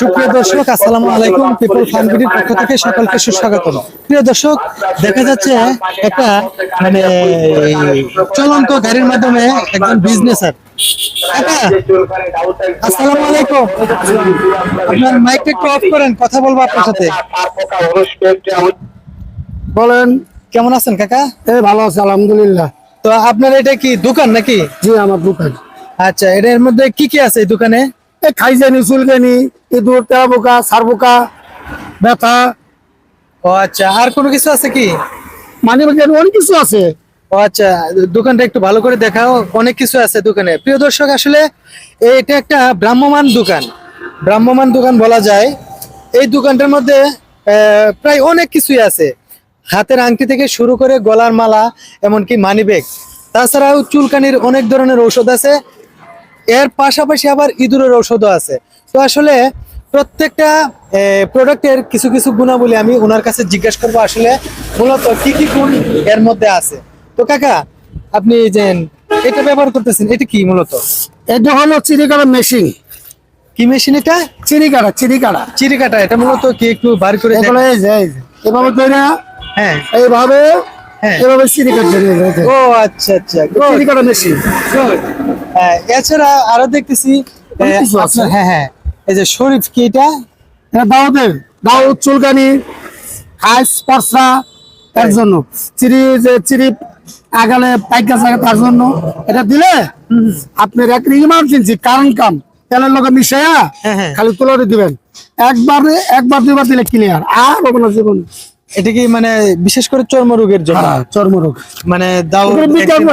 সুপ্রিয় দর্শক আসসালামু আলাইকুম পিপল পক্ষ থেকে সকলকে সুস্বাগত প্রিয় দর্শক দেখা যাচ্ছে একটা মানে চলন্ত গাড়ির মাধ্যমে একজন বিজনেসার আসসালামু আলাইকুম। আপনার মাইকটা একটু অফ করেন কথা বলব আপনার সাথে। বলেন কেমন আছেন কাকা? ভালো আছে আলহামদুলিল্লাহ। তো আপনার এটা কি দোকান নাকি? জি আমার দোকান। আচ্ছা এটার মধ্যে কি কি আছে এই দোকানে? এই খাইজানি চুলকানি ইঁদুর তেলা পোকা সার পোকা ব্যথা। ও আচ্ছা আর কোনো কিছু আছে কি? মানে অনেক কিছু আছে। ও আচ্ছা দোকানটা একটু ভালো করে দেখাও অনেক কিছু আছে দোকানে। প্রিয় দর্শক আসলে এটা একটা ভ্রাম্যমান দোকান। ভ্রাম্যমান দোকান বলা যায়। এই দোকানটার মধ্যে প্রায় অনেক কিছুই আছে। হাতের আংটি থেকে শুরু করে গলার মালা এমনকি মানি ব্যাগ তাছাড়াও চুলকানির অনেক ধরনের ঔষধ আছে। এর পাশাপাশি আবার ইঁদুরের ঔষধও আছে। তো আসলে প্রত্যেকটা প্রোডাক্টের কিছু কিছু গুণাবলী আমি ওনার কাছে জিজ্ঞেস করব আসলে মূলত কি কি গুণ এর মধ্যে আছে। তো কাকা আপনি যে এটা ব্যবহার করতেছেন এটা কি মূলত? এটা হলো চিড়িকাটা মেশিন কি মেশিন এটা? চিড়িকাটা চিড়িকাটা চিরিকাটা এটা মূলত কি একটু বার করে এভাবে তৈরি হ্যাঁ। এইভাবে হ্যাঁ। এভাবে চিড়িকাট তৈরি ও আচ্ছা আচ্ছা চিড়িকাটা মেশিন এছাড়া আরও দেখতেছি হ্যাঁ হ্যাঁ এই যে শরীফ কি এটা? দাওয়াতের দাওয়াত চুলকানি হাইস পরসা এর জন্য। চিড়ি যে চিড়ি আগালে পাইকা তার জন্য। এটা দিলে আপনার এক ইমার্জেন্সি কারণ কাম। তেলের লগে মিশাইয়া হ্যাঁ, হ্যাঁ। খালি তুলে দিবেন। একবার একবার দুইবার দিলে ক্লিয়ার আর হবে না জীবন। এটা কি মানে বিশেষ করে চর্মরোগের জন্য? হ্যাঁ, চর্মরোগ। মানে দাও বিজ্ঞাপন-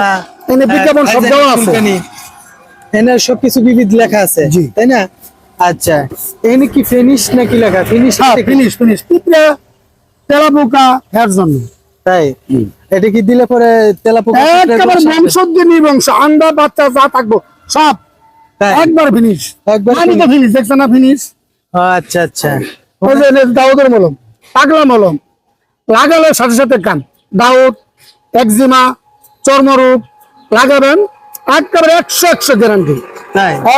বিজ্ঞাপন সব দেওয়া আছে। এখানে সবকিছু বিবিধ লেখা আছে তাই না? আচ্ছা এখানে কি ফিনিশ নাকি লেখা? ফিনিশ ফিনিশ ফিনিশ পিঁপড়ে তেলা পোকা এর জন্য। তাই? এটা কি দিলে পরে তেলা পোকা একেবারে বংশোদ্দিন বংশ আন্ডা বাচ্চা যা থাকব সব? একবার ফিনিশ একবার আমি তো ফিনিশ দেখছেন না ফিনিশ আচ্ছা আচ্ছা। ওই যে দাউদের মলম পাগলা মলম। লাগালে সাথে সাথে কান দাউদ একজিমা চর্মরোগ লাগাবেন। একেবারে একশো একশো গ্যারান্টি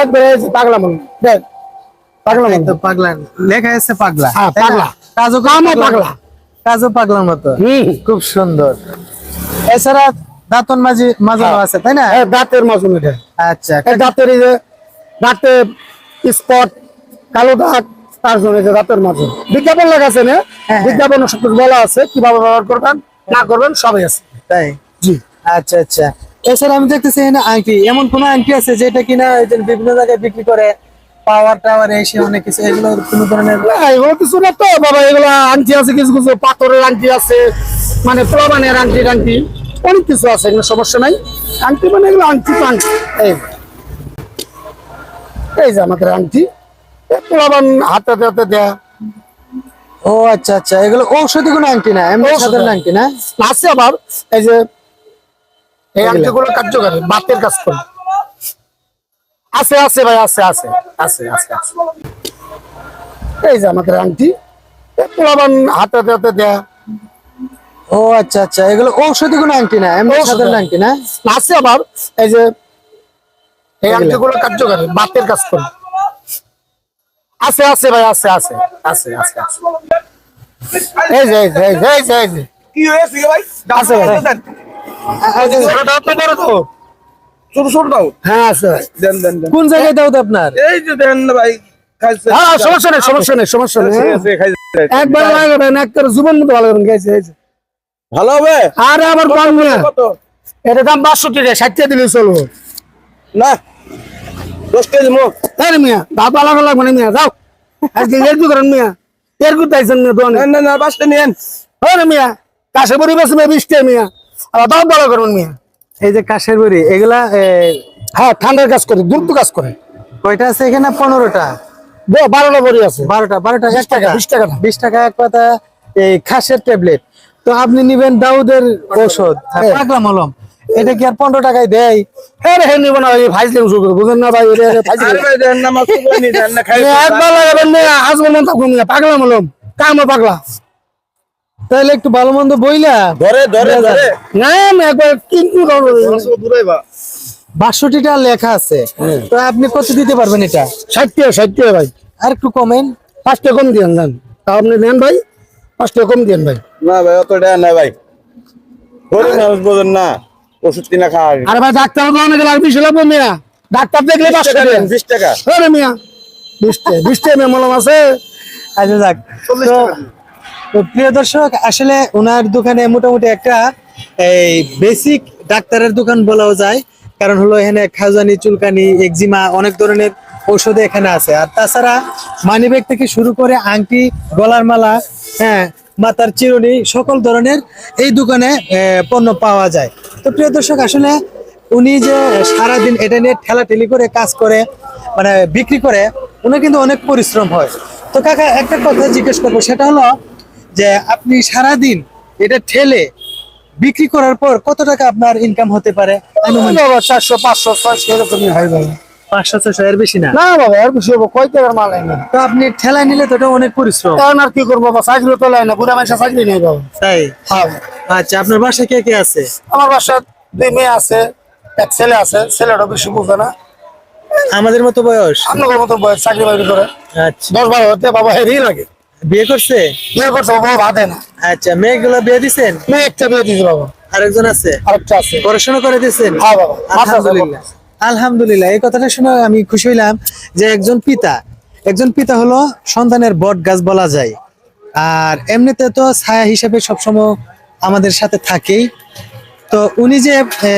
একবারে পাগলা মলম দেখ পাগলা এই পাগলা। লেখা আছে পাগলা। হ্যাঁ, পাগলা। কাজও নামও পাগলা। কাজও পাগলার মতো। খুব সুন্দর। এছাড়া দাঁতন মাঝি মাজানো আছে তাই না? দাঁতের মাঝুম এটা। আচ্ছা দাঁতের এই যে দাঁতে স্পট কালো দাগ তার জন্য যে দাঁতের মাঝে বিজ্ঞাপন লাগাছে না? হ্যাঁ। বিজ্ঞাপন সব বলা আছে। কীভাবে ব্যবহার করবেন না করবেন সবাই আছে। তাই? জি। আচ্ছা আচ্ছা। এছাড়া আমি দেখতেছি এখানে আংটি। এমন কোন আংটি আছে যেটা কিনা বিভিন্ন জায়গায় বিক্রি করে পাওয়ার টাওয়ার এসে অনেক কিছু এগুলো কোনো ধরনের এগুলো কিছু না তো বাবা এগুলো আংটি আছে কিছু কিছু পাথরের আংটি আছে মানে প্রমাণের আংটি আংটি অনেক কিছু আছে এগুলো সমস্যা নাই। আংটি মানে এগুলো আংটি আংটি। এই। এই যে আমাদের আংটি। প্রমাণ হাতে হাতে দেয়া। ও আচ্ছা আচ্ছা। এগুলো ঔষধি কোনো আংটি না এমনি ঔষধি। সাধারণ আংটি না? আছে আবার এই যে এই আংটিগুলো কার্যকারী বাতের কাজ করে। আছে আছে ভাই আছে আছে আছে আছে আছে। এই যে আমাদের আংটি প্রমাণ হাতে হাতে দেয়া। ও আচ্ছা আচ্ছা এগুলো ঔষধি কোনো আংটি না এমনি ঔষধি। সাধারণ আংটি না? আছে আবার এই যে এই আংটিগুলো কার্যকারী বাতের কাজ করে। আছে আছে ভাই আছে আছে আছে আছে আছে। এই যে এই যে এই যে কি হয়েছে ভাই? আছে ভাই। ছোট ছোটটাও? হ্যাঁ আছে দেন দেন দেন। কোন জায়গায় দাও তো আপনার? এই যে দেন না ভাই খাইছে। হ্যাঁ সমস্যা নেই সমস্যা নেই সমস্যা নেই। একবার জীবন মতো ভালো করবেন হবে? আর কম কত এটা দাম পাঁচশো টাকা ষাট টাকা দিলে চলবো। না দশ কেজি মুখ। তাই মিয়া দাঁত আলাদা লাগবে না মিয়া যাও। আজকে এর কি করেন মিয়া। এর মিয়া দোকানে না না না বাসটা নিয়েন। হয় না মিয়া কাশে পরি বেশি মিয়া বিশ টাকা মিয়া। আর দাঁত ভালো করবেন মিয়া। এই যে কাশের বড়ি এগুলা হ্যাঁ ঠান্ডার কাজ করে দ্রুত কাজ করে। কয়টা আছে এখানে? পনেরোটা। বারোটা বড়ি আছে। বারোটা বারোটা এক টাকা বিশ টাকা বিশ টাকা এক পাতা এই খাসের ট্যাবলেট। তো আপনি নিবেন দাউদের ঔষধ। হ্যাঁ। পাগলা মলম এটা কি আর পনেরো টাকায় দেয়? হ্যাঁ হ্যাঁ নিব না ভাই বুঝেন না ভাই একবার লাগাবেন মিয়া আজকে মন পাগলা মলম কামে পাগলা। তাহলে একটু ভালো মন্দ বইলা। ধরে ধরে ধরে। না না একবার কিন্তু বাষট্টিটা লেখা আছে। তো আপনি কত দিতে পারবেন এটা? ষাট টাকা ষাট টাকা ভাই। আর একটু কমেন। পাঁচ টাকা কম দিয়েন যান। তাও আপনি নেন ভাই। পাঁচ টাকা কম দিয়েন ভাই। না ভাই অত টাকা নাই ভাই। গরিব মানুষ বোঝেন না ওষুধ কিনা খাওয়া আরে ভাই ডাক্তার কোনো গেলে আর বিশ লাগবো মিয়া? ডাক্তার দেখলে পাঁচ টাকা দেন বিশ টাকা। আরে মিয়া। বিশ টাকা বিশ টাকা মেয়ে মলম আছে। আচ্ছা যাক। তো- প্রিয় দর্শক, আসলে ওনার দোকানে মোটামুটি একটা এই বেসিক ডাক্তারের দোকান বলাও যায়। কারণ হলো এখানে খাজানি, চুলকানি একজিমা অনেক ধরনের ঔষধ এখানে আছে। আর তাছাড়া মানি ব্যাগ থেকে শুরু করে আংটি, গলার মালা হ্যাঁ মাথার চিরুনি, সকল ধরনের এই দোকানে পণ্য পাওয়া যায়। তো প্রিয় দর্শক, আসলে উনি যে সারাদিন এটা নিয়ে ঠেলাঠেলি করে কাজ করে মানে বিক্রি করে, উনি কিন্তু অনেক পরিশ্রম হয়। তো কাকা, একটা কথা জিজ্ঞেস করব, সেটা হলো যে আপনি সারাদিন এটা ঠেলে বিক্রি করার পর কত টাকা আপনার ইনকাম হতে পারে? চারশো পাঁচশো ছয়শো হয় ভাই পাঁচশো এর বেশি না? না বাবা আর বেশি হব। কয় টাকার মাল আইনা তো আপনি ঠেলায় নিলে তো এটা অনেক পরিশ্রম। এখন আর কি করব? বাবা চাকরি তো লাই না বুড়া মাসে চাকরি নেই বাবা তাই? হ্যাঁ। আচ্ছা আপনার বাসায় কে কে আছে? আমার বাসায় দুই মেয়ে আছে এক ছেলে আছে। ছেলেটা বেশি বুঝে না। আমাদের মতো বয়স? আপনাদের মতো বয়স চাকরি বাকরি করে। আচ্ছা। দশ বারো হতে বাবা হেরি লাগে। বিয়ে করছে? বিয়ে করছে বাবা ভাতে না। আচ্ছা মেয়েগুলো বিয়ে দিছেন? মেয়ে একটা বিয়ে দিয়েছে বাবা। আরেকজন আছে? আরেকটা আছে। পড়াশোনা করে দিয়েছেন হ্যাঁ বাবা। আলহামদুলিল্লাহ। আলহামদুলিল্লাহ এই কথাটা শুনে আমি খুশি হইলাম যে একজন পিতা একজন পিতা হলো সন্তানের বট গাছ বলা যায়। আর এমনিতে তো ছায়া হিসেবে সবসময় আমাদের সাথে থাকেই। তো উনি যে এ,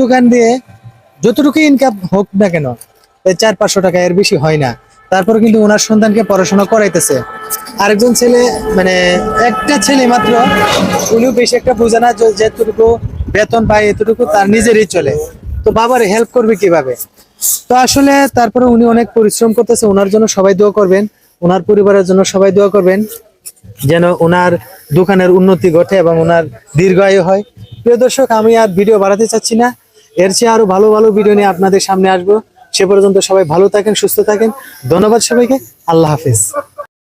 দোকান দিয়ে যতটুকু ইনকাম হোক না কেন চার পাঁচশো টাকা এর বেশি হয় না। তারপরে কিন্তু ওনার সন্তানকে পড়াশোনা করাইতেছে। আরেকজন ছেলে মানে একটা ছেলে মাত্র, উনিও বেশি একটা বোঝে না যে- যেতটুকু বেতন পায়, এতটুকু তার নিজেরই চলে। তো বাবার হেল্প করবে কীভাবে? তো আসলে তারপরে উনি অনেক পরিশ্রম করতেছে ওনার জন্য সবাই দোয়া করবেন ওনার পরিবারের জন্য সবাই দোয়া করবেন, যেন ওনার দোকানের উন্নতি ঘটে এবং ওনার দীর্ঘায়ু হয়। প্রিয় দর্শক, আমি আর ভিডিও বাড়াতে চাচ্ছি না। এর চেয়ে আরও ভালো ভালো ভিডিও নিয়ে আপনাদের সামনে আসব। সে পর্যন্ত সবাই ভালো থাকেন সুস্থ থাকেন। ধন্যবাদ সবাইকে। আল্লাহ হাফিজ।